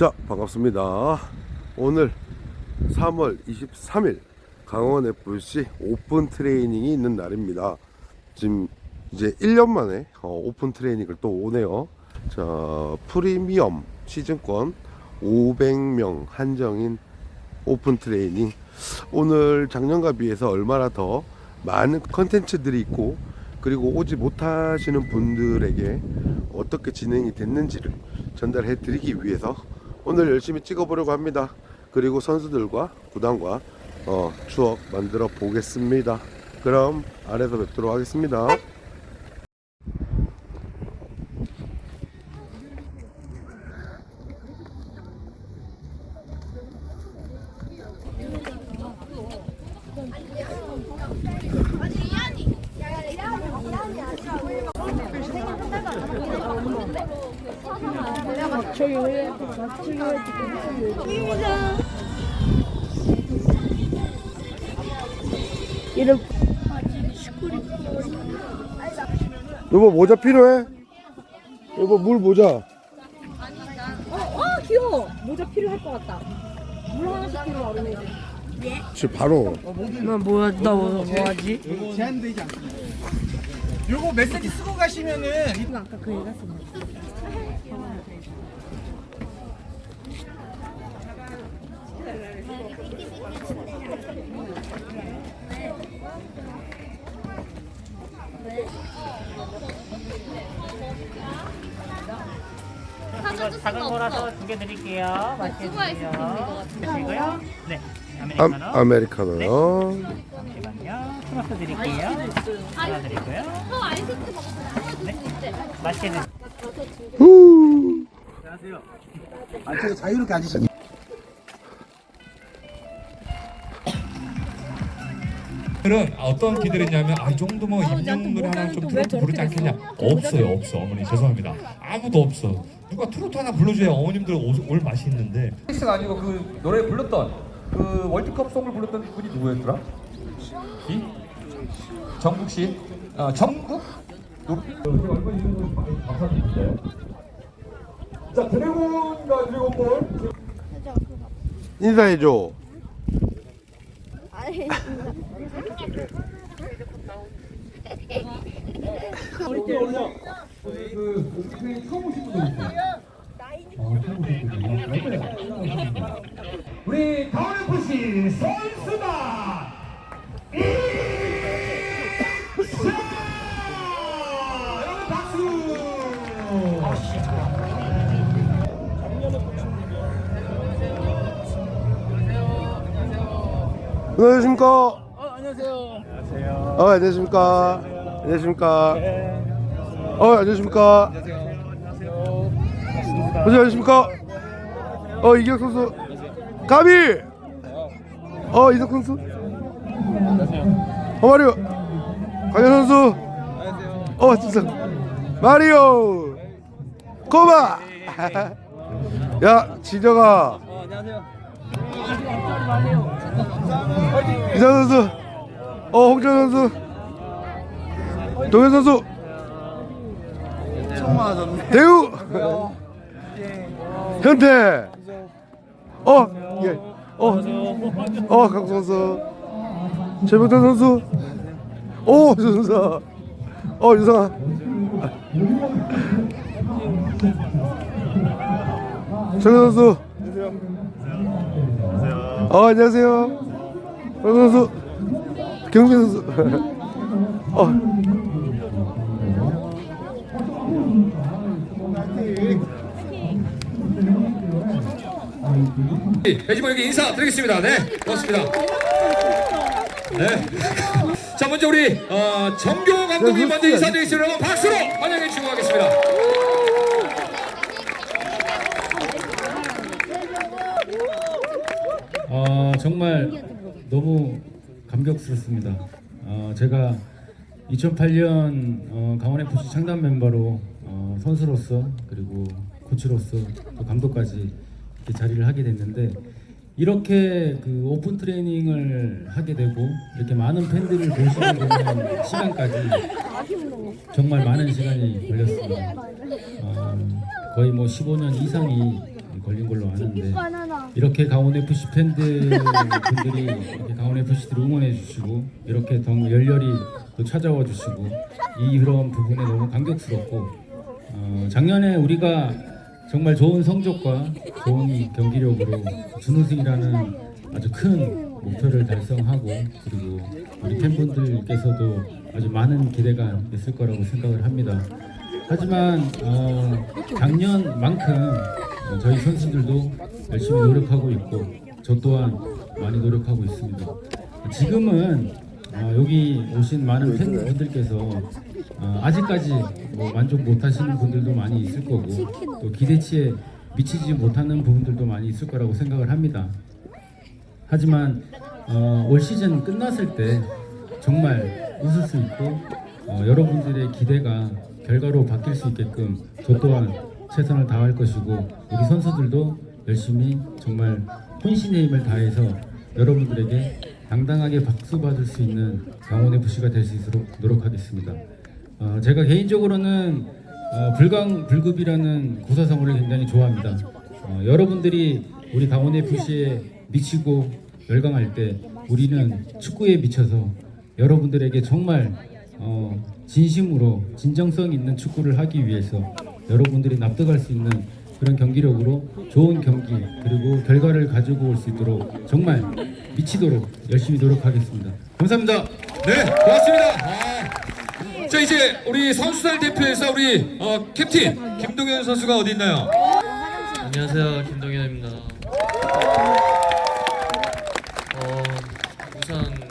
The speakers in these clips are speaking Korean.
자 반갑습니다. 오늘 3월 23일 강원 FC 오픈 트레이닝이 있는 날입니다. 지금 이제 1년 만에 어, 오픈 트레이닝을 또 오네요. 자 프리미엄 시즌권 500명 한정인 오픈 트레이닝. 오늘 작년과 비해서 얼마나 더 많은 컨텐츠들이 있고 그리고 오지 못하시는 분들에게 어떻게 진행이 됐는지를 전달해 드리기 위해서 오늘 열심히 찍어보려고 합니다. 그리고 선수들과 구단과 어, 추억 만들어 보겠습니다. 그럼 아래서 뵙도록 하겠습니다. 여보 모자 필요해? 여보 물 모자. 어, 어 귀여워 모자 필요할 것 같다 물 하나씩 필요 어른애 지금 바로 나 뭐야 나 뭐, 뭐하지? 제한되지 않습니다. 요거 메시지 쓰고 가시면은 이- 이거 아까 그 애가 쓴 거. 작은 거라서 두 개 드릴게요. 맛있게 드세요. 드시고요. 네, 아, 아메리카노. 아메리카노요. 잠시만요. 토마토 드릴게요. 하나 드리고요. 네, 맛있게 드세요. 후. 아, 저 자유롭게 앉으시면 들은 어떤 기대를 했냐면 아, 이 정도면 임영웅 노래 하나 좀 트로트 부르지 않겠냐? 없어요 없어 어머니. 죄송합니다. 아무도 없어. 누가 트로트 하나 불러줘야 어머님들 오- 올 맛이 있는데. 가 아니고 그 노래 불렀던 그 월드컵 송을 불렀던 분이 누구였더라? 이? 정국 씨? 어, 정국? 거 감사드립 드래곤볼 인사해줘. 그 오프닝 처음 오신 분들 있어요. 우리 강원 FC 선수 안녕하십니까? 어, 안녕하세요. 안녕하세요. 어, 안녕하십니까? 안녕하십니까? 어, 안녕하십니까? 안녕하세요. 안녕하십니까? 어, 이경 선수. 가비! 어, 이석 선수. 어, 마리오. 강현 선수. 어, 진짜. 마리오. 고마! 야, 진정아. 이상 선수, 어 홍준 선수, 동현 선수, 대우, 현태, 어, 예, 어, 어 강수 선수, 최병찬 선수, 오 선수, 어 유성아, 정현 선수. 어 안녕하세요. 정 선수, 경민 선수. 어. 배지모에게 인사드리겠습니다 네 고맙습니다 네. 자 먼저 우리 어, 정교 감독님 먼저 인사드리겠습니다 여러분 박수로 환영해 주시고 가겠습니다 어, 정말 너무 감격스럽습니다. 어, 제가 2008년 어, 강원 FC 창단 멤버로 어, 선수로서 그리고 코치로서 또 감독까지 이렇게 자리를 하게 됐는데 이렇게 그 오픈 트레이닝을 하게 되고 이렇게 많은 팬들을 볼수 있는 시간까지 정말 많은 시간이 걸렸습니다. 어, 거의 뭐 15년 이상이 걸린 걸로 아는데 이렇게 강원 FC 팬들 분들이 이렇게 강원 FC들을 응원해 주시고 이렇게 더 열렬히 또 찾아와 주시고 이 그런 부분에 너무 감격스럽고 어, 작년에 우리가 정말 좋은 성적과 좋은 경기력으로 준우승이라는 아주 큰 목표를 달성하고 그리고 우리 팬분들께서도 아주 많은 기대가 있을 거라고 생각을 합니다. 하지만 어, 작년만큼 어, 저희 선수들도 열심히 노력하고 있고 저 또한 많이 노력하고 있습니다. 지금은 어, 여기 오신 많은 팬분들께서 어, 아직까지 뭐 만족 못하시는 분들도 많이 있을 거고 또 기대치에 미치지 못하는 부분들도 많이 있을 거라고 생각을 합니다. 하지만 어, 올 시즌 끝났을 때 정말 웃을 수 있고 어, 여러분들의 기대가 결과로 바뀔 수 있게끔 저 또한 최선을 다할 것이고 우리 선수들도 열심히 정말 혼신의 힘을 다해서 여러분들에게 당당하게 박수 받을 수 있는 강원 FC가 될 수 있도록 노력하겠습니다. 어, 제가 개인적으로는 어, 불강 불급이라는 고사성어를 굉장히 좋아합니다. 어, 여러분들이 우리 강원 FC에 미치고 열광할 때 우리는 축구에 미쳐서 여러분들에게 정말 어, 진심으로 진정성 있는 축구를 하기 위해서 여러분들이 납득할 수 있는 그런 경기력으로 좋은 경기 그리고 결과를 가지고 올 수 있도록 정말 미치도록 열심히 노력하겠습니다. 감사합니다. 네, 고맙습니다. 아, 자 이제 우리 선수들 대표에서 우리 어, 캡틴 김동현 선수가 어디 있나요? 안녕하세요 김동현입니다. 어, 우선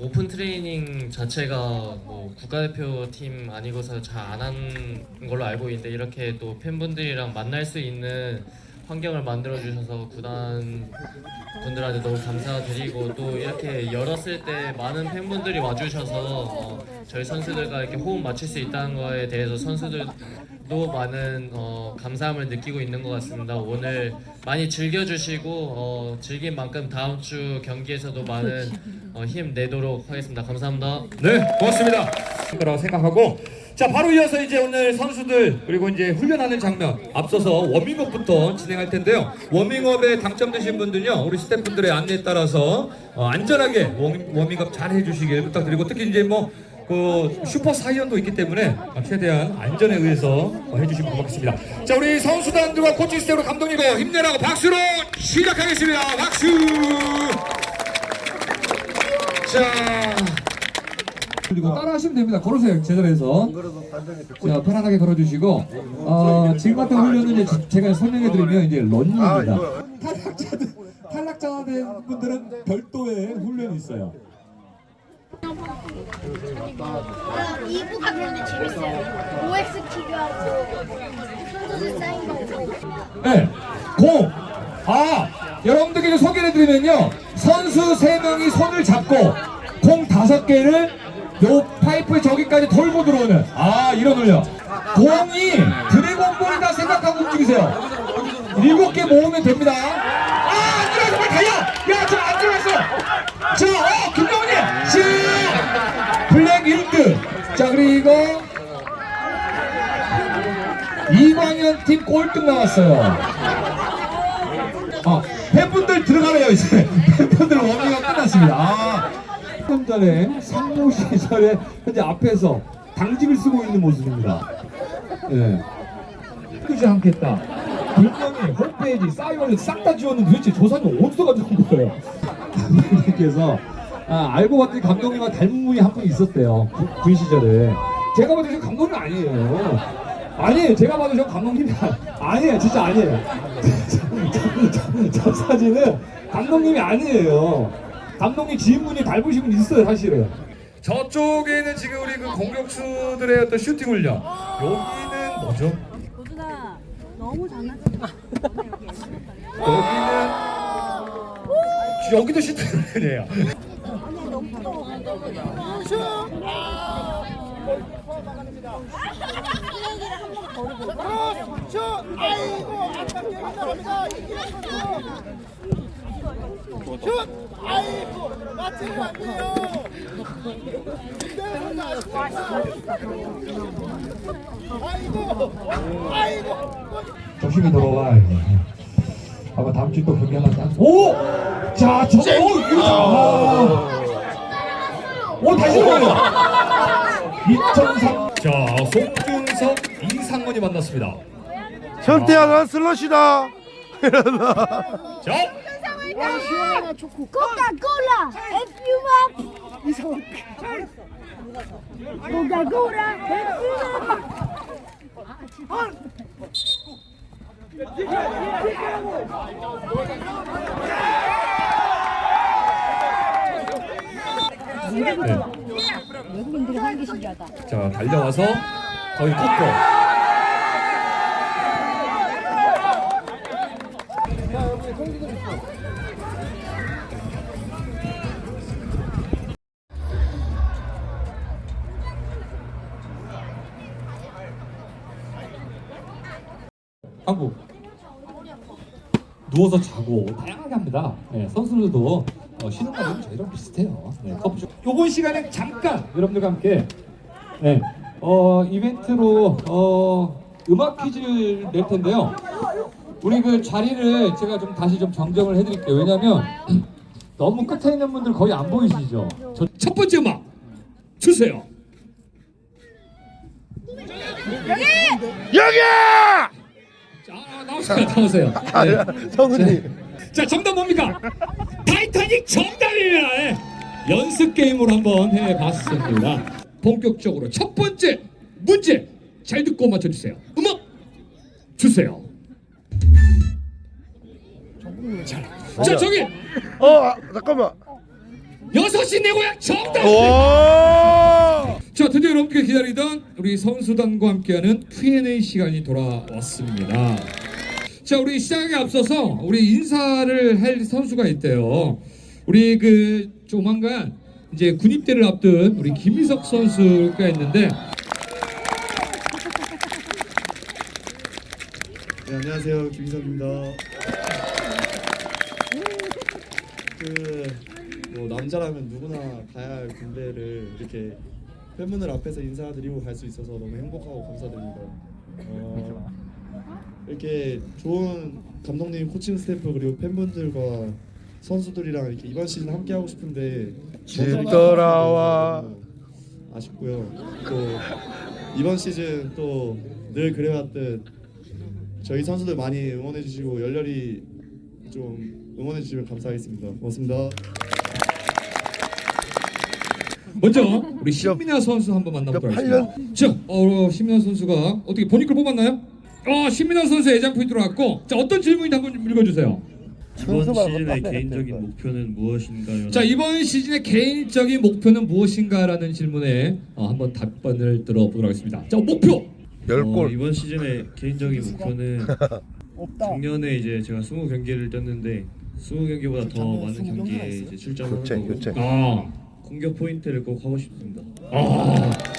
오픈 트레이닝 자체가 뭐 국가대표 팀 아니고서 잘 안 한 걸로 알고 있는데 이렇게 또 팬분들이랑 만날 수 있는 환경을 만들어 주셔서 구단 분들한테 너무 감사드리고 또 이렇게 열었을 때 많은 팬분들이 와주셔서 어, 저희 선수들과 이렇게 호흡 맞출 수 있다는 거에 대해서 선수들 도 많은 어, 감사함을 느끼고 있는 것 같습니다. 오늘 많이 즐겨주시고 어, 즐긴 만큼 다음 주 경기에서도 많은 어, 힘 내도록 하겠습니다. 감사합니다. 네, 고맙습니다. 거라고 생각하고 자 바로 이어서 이제 오늘 선수들 그리고 이제 훈련하는 장면 앞서서 워밍업부터 진행할 텐데요. 워밍업에 당첨되신 분들요 우리 스태프분들의 안내에 따라서 어, 안전하게 워밍, 워밍업 잘 해주시길 부탁드리고 특히 이제 뭐. 그 슈퍼 사이언도 있기 때문에 최대한 안전에 의해서 어, 해주시면 고맙겠습니다. 자 우리 선수단들과 코칭 스태프 감독님과 힘내라고 박수로 시작하겠습니다. 박수. 자. 그리고 따라 하시면 됩니다. 걸으세요 제자리에서. 자 편안하게 걸어주시고 어, 지금 같은 훈련은 이제 제가 설명해드리면 이제 런닝입니다. 탈락자들 탈락자된 분들은 별도의 훈련이 있어요. 2부가 그런데 재밌어요. OX TV하고 선수들 사인 거 보고. 네, 공. 아, 여러분들께 좀 소개를 해드리면요. 선수 세명이 손을 잡고 공 다섯 개를 요 파이프 저기까지 돌고 들어오는 아, 이런 훈련. 공이 드래곤볼이다 생각하고 움직이세요. 일곱 개 모으면 됩니다. 아, 안 들어가서 빨리 달려! 야, 저안 들어갔어! 자, 어, 김 그리고 이광현 팀 꼴등 나왔어요. 아, 팬분들 들어가래요 이제. 팬분들 워밍업 끝났습니다. 아, 조금 전에 상무 시절에 현재 앞에서 당직을 쓰고 있는 모습입니다. 예. 끄지 않겠다. 분명히 홈페이지 사이버를 싹다 지웠는데 도대체 조사는 어디서 가져온 거예요? 감독님께서 아, 알고 봤더니 감독님과 닮은 분이 한분 있었대요. 군, 군 시절에. 제가 봐도 저 감독님 아니에요. 아니에요. 제가 봐도 저 감독님이 아- 아니에요. 진짜 아니에요. 저, 저, 저 사진은 감독님이 아니에요. 감독님 지인분이 닮으신 분 있어요, 사실은. 저쪽에는 지금 우리 그 공격수들의 어떤 슈팅 훈련. 여기는 뭐죠? 도준아 너무 장난치 여기는 여기도 슈팅 훈련이에요. 조심히. 이제. 아마 다음 주에 또 경기 하나 딱. 오! 자, 저, 오, 이거 자. 오, 다시 들어가요. 2003. 자, 송준석, 이상원이 만났습니다. 현태야 슬러시다 자, 코카콜라 에퓨마 코카콜라 에퓨마 외국인들이 하는 게 신기하다. 자 달려와서 거의 컸고. 한국 누워서 자고 다양하게 합니다. 네, 선수들도 어, 쉬는 날은 저희랑 비슷해요. 네, 커피 좀- 요번 시간에 잠깐 여러분들과 함께 네, 어, 이벤트로 어, 음악 퀴즈를 낼 텐데요. 우리 그 자리를 제가 좀 다시 좀 정정을 해드릴게요. 왜냐하면 너무 끝에 있는 분들 거의 안 보이시죠? 저 첫 번째 음악 주세요. 여기야 자 나오세요, 나오세요. 아, 네. 성훈이 자 정답 뭡니까? 타이타닉 정답입니다. 예. 연습 게임으로 한번 해봤습니다. 본격적으로 첫 번째 문제 잘 듣고 맞춰주세요. 음악 주세요. 자 저기 어 아, 잠깐만 여섯 시 내 고향 정답. 오자 드디어 여러분께 기다리던 우리 선수단과 함께하는 Q&A 시간이 돌아왔습니다. 자 우리 시작에 앞서서 우리 인사를 할 선수가 있대요. 우리 그 조만간 이제 군입대를 앞둔 우리 김희석 선수가 있는데 네, 안녕하세요. 김희석입니다. 그 뭐 남자라면 누구나 가야 할 군대를 이렇게 팬분들 앞에서 인사드리고 갈 수 있어서 너무 행복하고 감사드립니다. 어, 이렇게 좋은 감독님, 코칭 스태프 그리고 팬분들과 선수들이랑 이렇게 이번 시즌 함께 하고 싶은데 집 돌아와. 아쉽고요. 또 이번 시즌 또 늘 그래왔듯 저희 선수들 많이 응원해 주시고 열렬히 좀 응원해 주시면 감사하겠습니다. 고맙습니다. 먼저 우리 신민아 선수 한번 만나보도록 팔 하겠습니다. 자, 어, 신민아 선수가 어떻게 본인 걸 뽑았나요? 어, 신민아 선수 애장품이 들어왔고 자 어떤 질문인지 한번 읽어주세요. 이번 시즌의 개인적인 목표는 무엇인가요? 자 이번 시즌의 개인적인 목표는 무엇인가라는 질문에 어, 한번 답변을 들어보도록 하겠습니다. 자 목표 열골 이번 시즌의 개인적인 목표는 작년에 이제 제가 20경기를 뛰었는데 20경기보다 더 많은 경기에 이제 교체 거고 교체 아, 공격 포인트를 꼭 하고 싶습니다. 아.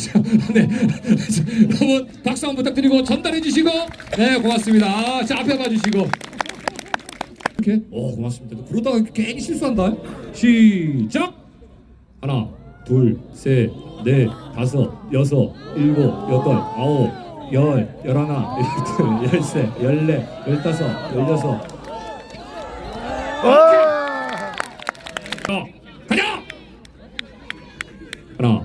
자, 네. 자, 한번 박수 한번 부탁드리고 전달해 주시고 네 고맙습니다. 자 앞에 봐주시고 이렇게 오 고맙습니다. 그러다가 괜히 실수한다. 시작 하나 둘셋넷 다섯 여섯 일곱 여덟 아홉 열 열하나 열둘 열세 열네 열다섯 열여섯 와자 하나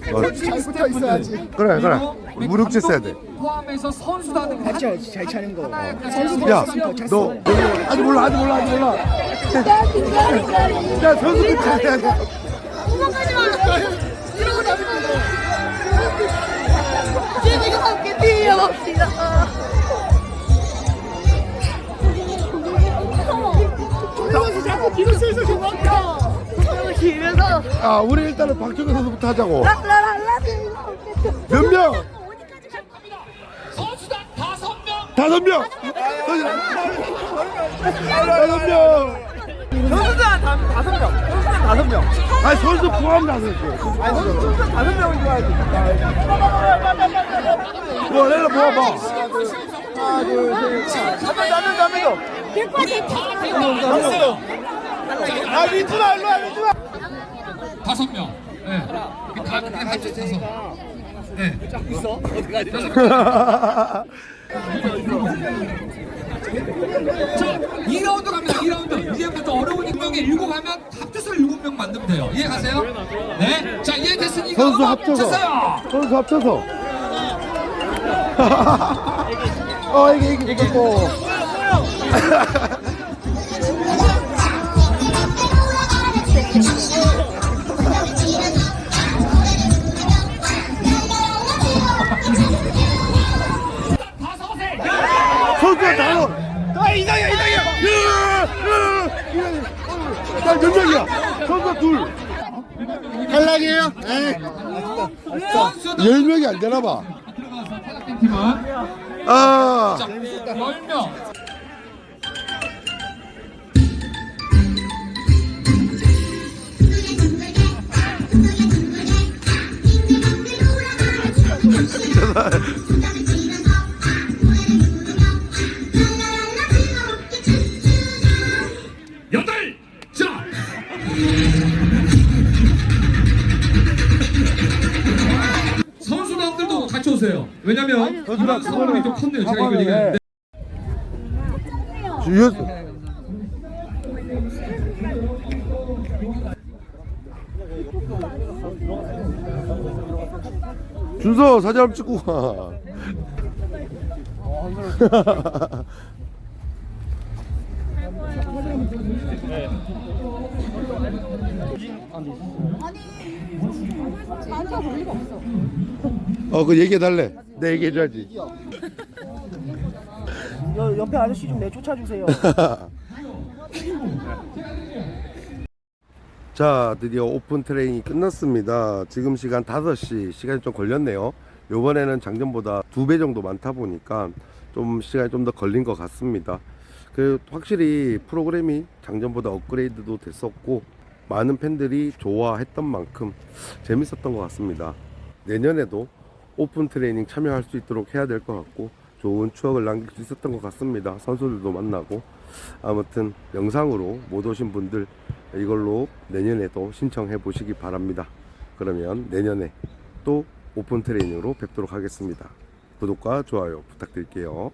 잘 붙어 있어야지. 그래 그래 무릎지 써야 돼 포함해서 선수단은 같이 잘 차는 거. 야, 너 아직 몰라, 아직 몰라, 아직 몰라. 야, 선수들 잘해야 돼. 아 우리 일단은 박정현 선수부터 하자고 몇 명? 선수단 다섯 명. 다섯 명 다섯 명 선수단 다- 다섯 명. 선수단 다섯 명. 아니 선수 포함 다섯 명 아니 선수 선수단 다섯 줄 알지. 뭐 내가 모아봐 하나 둘 셋. 한명 나면 나면도. 아 민준아 일로 와 민준아. 다섯 명. 네. 다 그냥 합쳐서. 네. 자, 2라운드 갑니다. 2라운드. 이제부터 어려운 익명에 일곱 하면 합쳐서 일곱 명 만들면 돼요. 이해가세요? 네. 자, 이해됐으니까 선수 음악 합쳐서 주세요. 선수 합쳐서 어 이게 이게 선 열 명이 안 되나 봐. 아. 명. 왜냐면 이만 상황이 좀 컸네요. 제가 이걸 얘기했는데. 주연. 준서 사진 한번 찍고 가. 어, 그 얘기해 달래. 내 얘기해 줘야지. 여, 옆에 아저씨 좀 내쫓아 주세요. 자, 드디어 오픈 트레이닝이 끝났습니다. 지금 시간 5시, 시간이 좀 걸렸네요. 요번에는 작년보다 두 배 정도 많다 보니까 좀 시간이 좀 더 걸린 것 같습니다. 그 확실히 프로그램이 작년보다 업그레이드도 됐었고 많은 팬들이 좋아했던 만큼 재밌었던 것 같습니다. 내년에도 오픈 트레이닝 참여할 수 있도록 해야 될 것 같고 좋은 추억을 남길 수 있었던 것 같습니다. 선수들도 만나고 아무튼 영상으로 못 오신 분들 이걸로 내년에도 신청해 보시기 바랍니다. 그러면 내년에 또 오픈 트레이닝으로 뵙도록 하겠습니다. 구독과 좋아요 부탁드릴게요.